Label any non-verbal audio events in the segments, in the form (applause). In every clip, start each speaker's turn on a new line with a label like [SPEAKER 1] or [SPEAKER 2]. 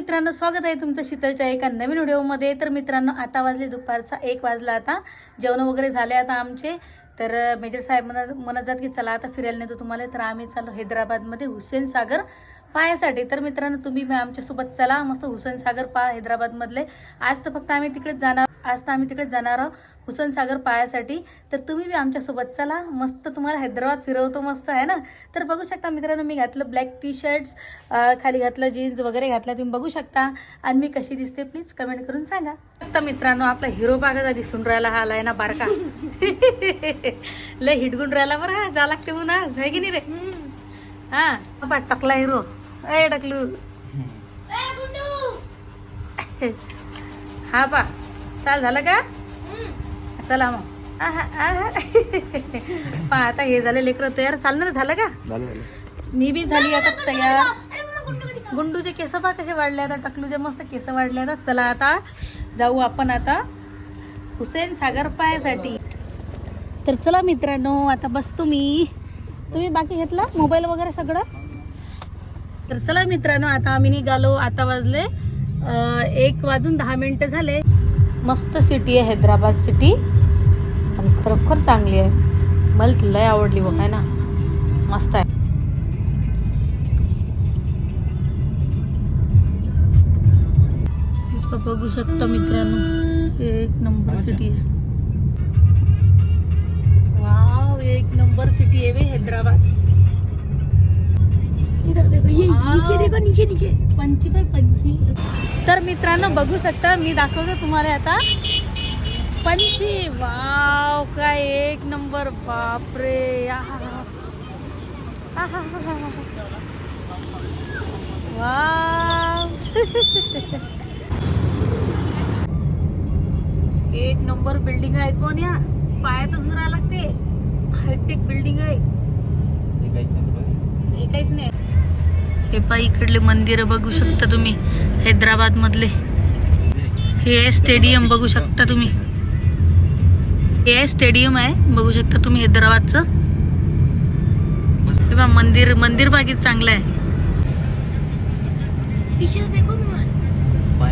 [SPEAKER 1] मित्रांनो स्वागत आहे तुमचं शीतलच्या एका नवीन व्हिडिओमध्ये. तर मित्रांनो आता वाजले दुपारचा एक वाजला आता. जेवण वगैरे झाले आता आमचे. तर मेजर साहेब म्हणत म्हणत जात की चला आता फिरायला नेतो तुम्हाला. तर आम्ही चाललो हैदराबादमध्ये हुसेन सागर. पाहायसाठी तर मित्रांनो तुम्ही आमच्यासोबत चला. मस्त हुसेन सागर पहा हैदराबादमधले. आज तर फक्त आम्ही तिकडेच जाणार आज तर आम्ही तिकडेच जाणार आहोत हुसेन सागर पाहायसाठी तर तुम्ही बी आमच्यासोबत चला. मस्त तुम्हाला हैदराबाद फिरवतो मस्त आहे ना? तर बघू शकता मित्रांनो मी घातलं ब्लॅक टी शर्ट्स खाली घातलं जीन्स वगैरे घातलं तुम्ही बघू शकता. आणि मी कशी दिसते प्लीज कमेंट करून सांगा. आता मित्रांनो आपला हिरो बागाचा दिसून राहिला हा आलाय ना बारका. (laughs) लय हिटगुंड राहिला बरं हा. जा लागते म्हणून आज आहे की नाही रे? हा. बाबा टकला हिरो ए टकलू हा पा चाल झालं का चला मग पा आता हे झाले लेकर तयार चालणार झालं का मी बी झाली आता तयार गुंडूचे केस पा कसे वाढले आता टकलूचे मस्त केस वाढले आता चला आता जाऊ आपण आता हुसेन सागर पायासाठी तर चला मित्रांनो आता बसतो मी तुम्ही बाकी घेतला मोबाईल वगैरे सगळं तर चला मित्रांनो आता आम्ही निघालो. आता वाजले एक वाजून दहा मिनिटं झाले. मस्त सिटी आहे हैदराबाद सिटी आणि खरोखर चांगली आहे. मला ती लय आवडली बघ आहे ना? मस्त आहे. बघू शकता मित्रांनो एक नंबर सिटी आहे. वाव एक नंबर सिटी आहे हैदराबाद.
[SPEAKER 2] इधर देखो ये नीचे देखो नीचे नीचे.
[SPEAKER 1] पंची बाय पंची तर मित्रांनो बघू शकता मी दाखवतो तुम्हाला आता. पंची वाव काय एक नंबर बापरे. आहा. वाव. (laughs) एक नंबर बिल्डिंग आहे कोण या पायातच राहा लागते. हायटेक बिल्डिंग आहे.
[SPEAKER 3] हे काहीच नाही.
[SPEAKER 1] हे पा इकडले मंदिर बघू शकता तुम्ही हैदराबाद मधले. हे स्टेडियम बघू शकता तुम्ही. हे स्टेडियम आहे बघू शकता तुम्ही हैदराबादचं. हे पा मंदिर मंदिर बाकी चांगलं आहे.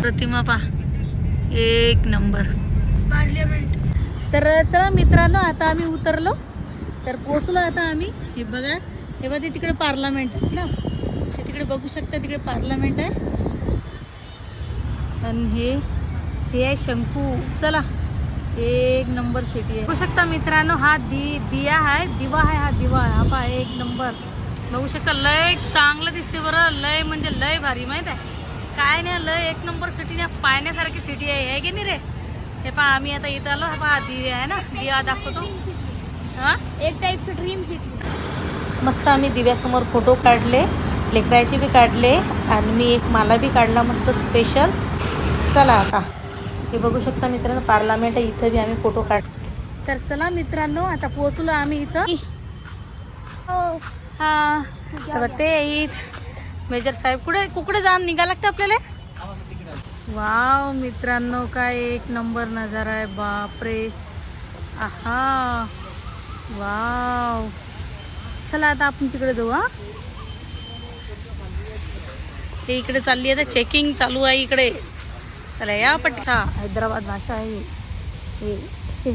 [SPEAKER 1] प्रतिमा पा एक नंबर. तर चला मित्रांनो आता आम्ही उतरलो. तर पोहोचलो आता आम्ही. हे बघा हे बघा ते तिकडे पार्लमेंट आहे ना. ते तिकडे बघू शकता तिकडे पार्लमेंट आहे. आणि हे हे आहे शंकू. चला एक नंबर सिटी आहे. बघू शकता मित्रांनो हा दि दिया आहे दिवा आहे हा दिवा आहे. हा पहा एक नंबर. बघू शकता लय चांगलं दिसते बरं. लय म्हणजे लय भारी माहीत आहे? काय नाही लय एक नंबर सिटी नाही. पाहण्यासारखी सिटी आहे हे की नाही रे? हे पहा आम्ही आता इथं आलो. हा पहा दिया आहे ना. दिया दाखवतो. हा?
[SPEAKER 2] एक टाईपचं ड्रीम सिटी
[SPEAKER 1] मस्त आम्ही दिव्यासमोर फोटो काढले लेकराचे बी काढले आणि मी एक माला बी काढला मस्त स्पेशल चला आता. हे बघू शकता मित्रांनो पार्लमेंट आहे इथं बी आम्ही फोटो काढ तर चला मित्रांनो आता पोहोचलो आम्ही इथं. हो. हा. तर ते इथ मेजर साहेब कुठे कुकडे जाऊन निघा लागतं आपल्याला? वाव मित्रांनो काय एक नंबर नजारा आहे. बापरे. आहा. वाव. चला आता आपण तिकडे जाऊ हा. ते इकडे चालली आहे चेकिंग चालू आहे इकडे. चला या पट्टा हैदराबाद भाषा आहे. हे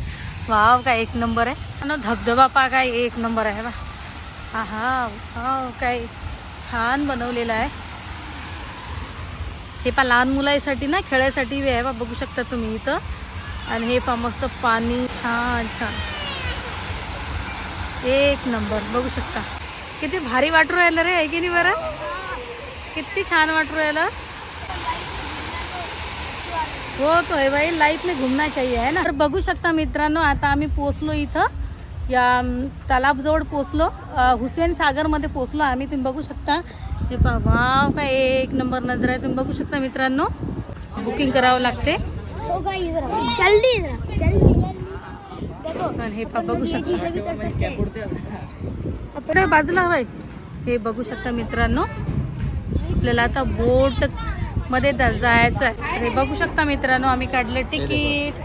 [SPEAKER 1] वाव काय एक नंबर आहे. आणि धबधबा पा काय एक नंबर आहे बा. हा हा वाव काय छान बनवलेलं आहे. हे पा लहान मुलांसाठी ना खेळायसाठी बी आहे बा. बघू शकता तुम्ही इथं. आणि हे पा मस्त पाणी. छान छान. एक नंबर बघू शकता. किती भारी वाटू राहिलं रे आहे की नाही बरं? किती छान वाटू राहिलं. हो तो आहे भाई लाईफ में घूमना चाहिए है ना? तर बघू शकता मित्रांनो आता आम्ही पोचलो इथं. या तलाबजवळ पोचलो हुसेन सागरमध्ये पोचलो आम्ही तुम्ही बघू शकता. हे पहा वाव काय एक नंबर नजर आहे. तुम्ही बघू शकता मित्रांनो. बुकिंग करावं लागते.
[SPEAKER 2] हो, जल्दी जल्दी.
[SPEAKER 1] आणि हे बघू शकता.
[SPEAKER 2] हैं
[SPEAKER 1] अरे बाजूला हवंय. हे बघू शकता मित्रांनो. आपल्याला आता बोटमध्ये जायचं आहे हे बघू शकता मित्रांनो आम्ही काढलं तिकीट.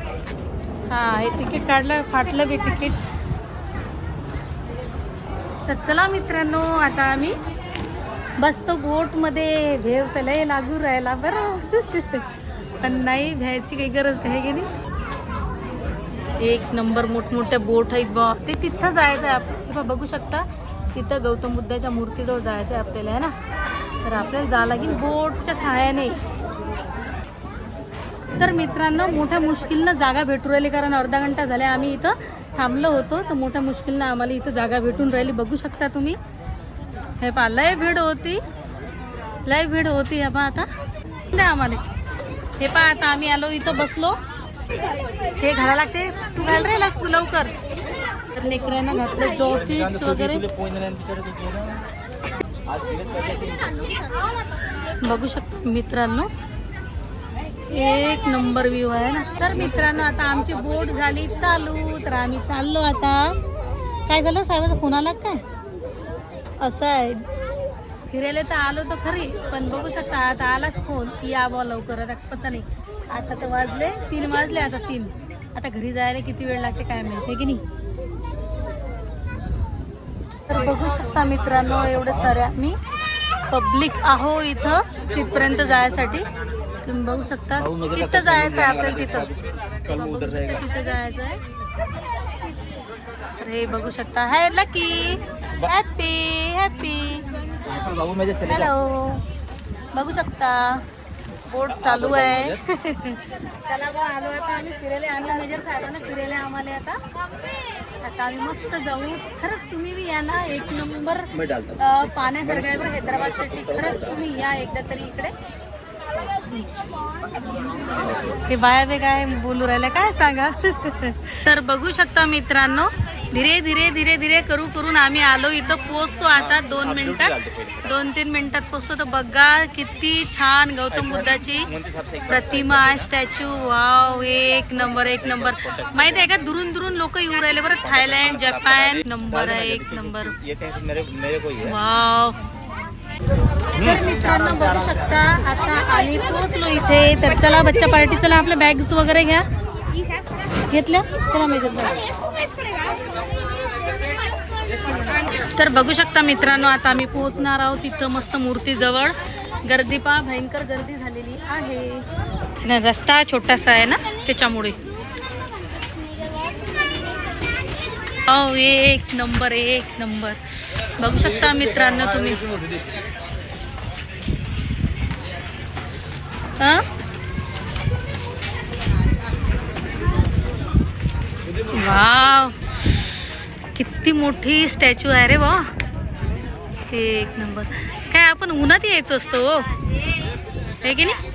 [SPEAKER 1] हा हे तिकीट काढलं फाटलं बी तिकीट. तर चला मित्रांनो आता आम्ही बसतो बोटमध्ये भेव तर लय लागू राहिला बरं. (laughs) पण नाही भ्यायची काही गरज नाही की नाही? एक नंबर मोठमोठ्या बोट आहेत बा ते तिथं जायचं आहे आपण बघू शकता. तिथं गौतम बुद्धाच्या मूर्तीजवळ जायचं आहे आपल्याला आहे ना? तर आपल्याला जा लागेल बोटच्या सहाय्याने. तर मित्रांनो मोठ्या मुश्किलनं जागा भेटू राहिली कारण अर्धा घंटा झाल्या आम्ही इथं थांबलो होतो. तर मोठ्या मुश्किलनं आम्हाला इथं जागा भेटून राहिली. बघू शकता तुम्ही. हे पहा लय भीड होती. लय भीड होती हे पहा आता. आम्हाला. हे पहा आता आम्ही आलो इथं बसलो. हे घाला लागते. तू घाल रे लाग लवकर. तर लेकरांना घातलं जॉकेट्स वगैरे. बघू शकतो मित्रांनो. एक नंबर व्ह्यू आहे ना. तर मित्रांनो आता आमची बोट झाली चालू. तर आम्ही चाललो आता. काय झालं साहेबाचा फोन आला काय? असं आहे. फिरायला तर आलो तर खरी. पण बघू शकता आता आलाच फोन की या बॉ लवकर. आता पत्ता नाही. आता तर वाजले. तीन वाजले आता तीन. आता घरी जायला किती वेळ लागते काय माहिती की नाही? तर बघू शकता मित्रांनो एवढे सारे आम्ही पब्लिक आहो इथं तिथपर्यंत जायसाठी. तुम्ही बघू शकता तिथं जायचं आहे आपल्याला तिथं. बघू शकता तिथं जायचं आहे तर हे बघू शकता. Hi lucky happy happy hello बघू शकता. बोट चालू आहे. चला बा आलो आता आम्ही फिरायला आणलं मेजर साहेबांना फिरायला आम्हाला आता. आता आम्ही मस्त जाऊ. खरंच तुम्ही बी या ना एक नंबर अं, पाहण्यासारखं आहे बरं हैदराबादसाठी खरंच तुम्ही या एकदा तरी इकडे. हे बाया बे काय बोलू राहिल्या? काय सांगा? तर बघू शकता मित्रांनो धीरे धीरे धीरे धीरे करू करून आम्ही आलो. इथं पोचतो आता दोन मिनिटात. दोन तीन मिनिटात पोचतो तर बघा किती छान गौतम बुद्धाची प्रतिमा स्टॅच्यू वाव एक नंबर एक नंबर. माहीत आहे का दुरून दुरून लोक येऊ राहिले बरं. थायलंड जपान नंबर आहे एक नंबर. वाव. तर मित्रांनो बघू शकता आता आम्ही पोहोचलो इथे. तर चला बच्चा पार्टी चला आपल्या बॅग्स वगैरे घ्या. घेतल्या? चला मेजर तर बघू शकता मित्रांनो आता आम्ही पोहोचणार आहोत तिथं मस्त मूर्तीजवळ. गर्दी पा भयंकर गर्दी झालेली आहे. ना रस्ता छोटासा आहे ना त्याच्यामुळे. हो एक नंबर एक नंबर. बघू शकता मित्रांनो तुम्ही. वाव. किती मोठी स्टॅच्यू आहे रे वा. एक नंबर. काय आपण उन्हात यायचं असतो हो. आहे की नाही?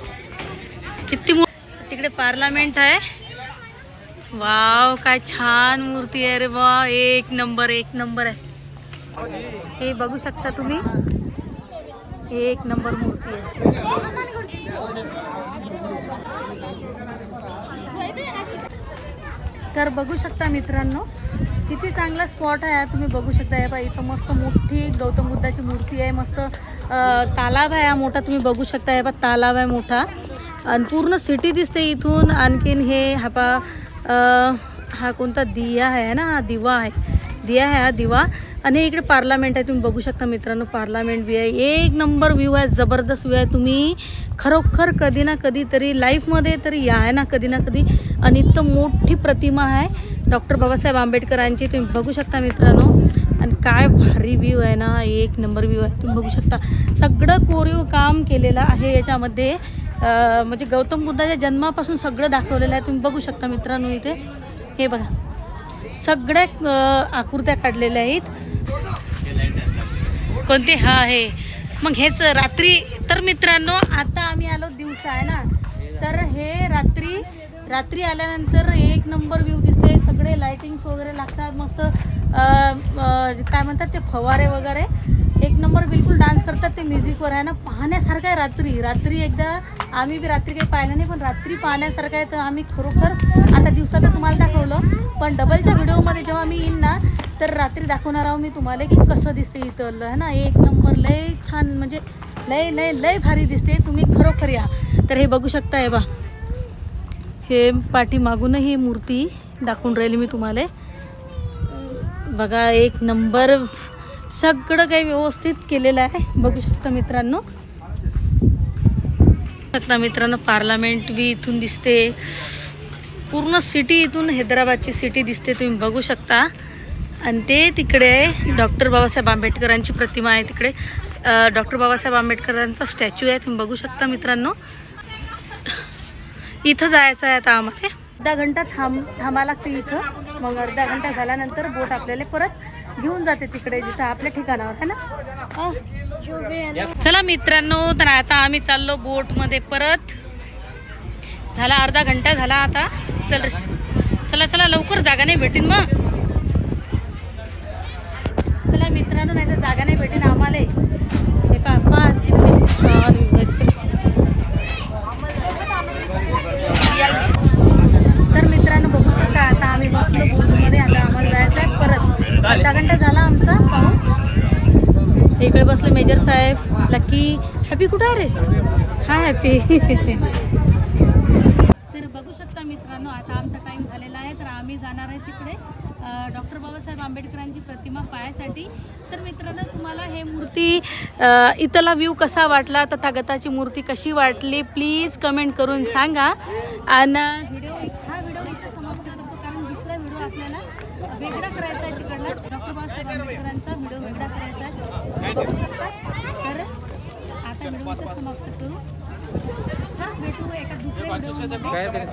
[SPEAKER 1] किती मो तिकडे पार्लमेंट आहे. वाव काय छान मूर्ती आहे रे वा. एक नंबर एक नंबर आहे. हे बघू शकता तुम्ही. एक नंबर मूर्ती आहे. तर बघू शकता मित्रांनो किती चांगला स्पॉट आहे तुम्ही बघू शकता. हे पाहिजे इथं मस्त मोठी गौतम बुद्धाची मूर्ती आहे. मस्त तालाब आहे हा मोठा तुम्ही बघू शकता. हे पा तालाब आहे मोठा. आणि पूर्ण सिटी दिसते इथून. आणखीन हे हा पा हा कोणता दिया आहे ना? हा दिवा आहे. दिया आहे हा दिवा. आणि इकडे पार्लमेंट आहे. तुम्ही बघू शकता मित्रांनो पार्लमेंट बी आहे. एक नंबर व्ह्यू आहे जबरदस्त व्ह्यू आहे. तुम्ही खरोखर कधी ना कधी तरी लाईफमध्ये तरी या आहे ना? कधी ना कधी आणि इथं मोठी प्रतिमा आहे. डॉक्टर बाबासाहेब आंबेडकरांची तुम्ही बघू शकता मित्रांनो. आणि काय भारी व्ह्यू आहे ना एक नंबर व्ह्यू आहे. तुम्ही बघू शकता. सगळं कोरीव काम केलेलं आहे याच्यामध्ये. म्हणजे गौतम बुद्धाच्या जन्मापासून सगळं दाखवलेलं आहे. तुम्ही बघू शकता मित्रांनो इथे. हे बघा. सगळ्या आकृत्या काढलेल्या आहेत. कोणते? हा आहे मग हेच रात्री तर मित्रांनो आता आम्ही आलो दिवसा आहे ना? तर हे रात्री रात्री आल्यानंतर एक नंबर व्ह्यू दिसतोय. सगळे लाइटिंग्स वगैरे लागतात. मस्त काय म्हणतात ते फवारे वगैरे. एक नंबर बिलकुल डान्स करतात ते म्युझिकवर आहे ना? पाहण्यासारखं आहे रात्री. रात्री एकदा आम्ही बी रात्री काही पाहिलं नाही पण रात्री पाहण्यासारखं आहे. तर आम्ही खरोखर आता दिवसा तर तुम्हाला दाखवलं पण डबलच्या व्हिडिओमध्ये जेव्हा मी येईन ना तर रात्री दाखवणार आहो मी तुम्हाला की कसं दिसते इथं. है ना? एक नंबर लय छान म्हणजे लय लय लय भारी दिसते तुम्ही खरोखर या. तर हे बघू शकता हे बा. हे पाठीमागूनही मूर्ती दाखवून राहिली मी तुम्हाला. बघा एक नंबर सगळं काही व्यवस्थित केलेलं आहे. बघू शकता मित्रांनो. शकता मित्रांनो पार्लमेंट बी इथून दिसते. पूर्ण सिटी इथून हैदराबादची सिटी दिसते तुम्ही बघू शकता. आणि ते तिकडे डॉक्टर बाबासाहेब आंबेडकरांची प्रतिमा आहे तिकडे. डॉक्टर बाबासाहेब आंबेडकरांचा स्टॅच्यू आहे तुम्ही बघू शकता मित्रांनो. इथं जायचं आहे आता आम्हाला. अर्धा घंटा थांब थांबा लागते इथं. मग अर्धा घंटा झाल्यानंतर बोट आपल्याला परत घेऊन जाते तिकडे जिथं आपल्या ठिकाणावर आहे ना? अं. चला मित्रांनो तर आता आम्ही चाललो बोटमध्ये परत. झाला अर्धा घंटा झाला आता. चल चला चला लवकर जागा नाही भेटीन मग. चला मित्रांनो नाही तर जागा नाही भेटेन आम्हाला. हे पापा तर मित्रांनो बघू शकता आता आम्ही बसलो बोटमध्ये आता आम्हाला जायचं आहे परत अर्धा घंटा झाला आमचा पाहून इकडे बसले मेजर साहेब लकी हॅपी कुठं आहे रे? हा हॅपी तर बघू शकता मित्रांनो आता आमचा टाईम झालेला आहे तर आम्ही जाणार आहे तिकडे डॉक्टर बाबासाहेब आंबेडकरांची प्रतिमा पाहायसाठी. तर मित्रांनो तुम्हाला हे मूर्ती इथला व्ह्यू कसा वाटला? तथागताची मूर्ती कशी वाटली? प्लीज कमेंट करून सांगा. आणि व्हिडिओ इथं समाप्त करतो कारण दुसरा व्हिडिओ आपल्याला वेगळा करायचा आहे तिकडला डॉक्टर बाबासाहेब आंबेडकरांचा व्हिडिओ वेगळा करायचा आहे बघू शकता. तर आता व्हिडिओ समाप्त करू. तर भेटू एका दुसऱ्या व्हिडिओमध्ये.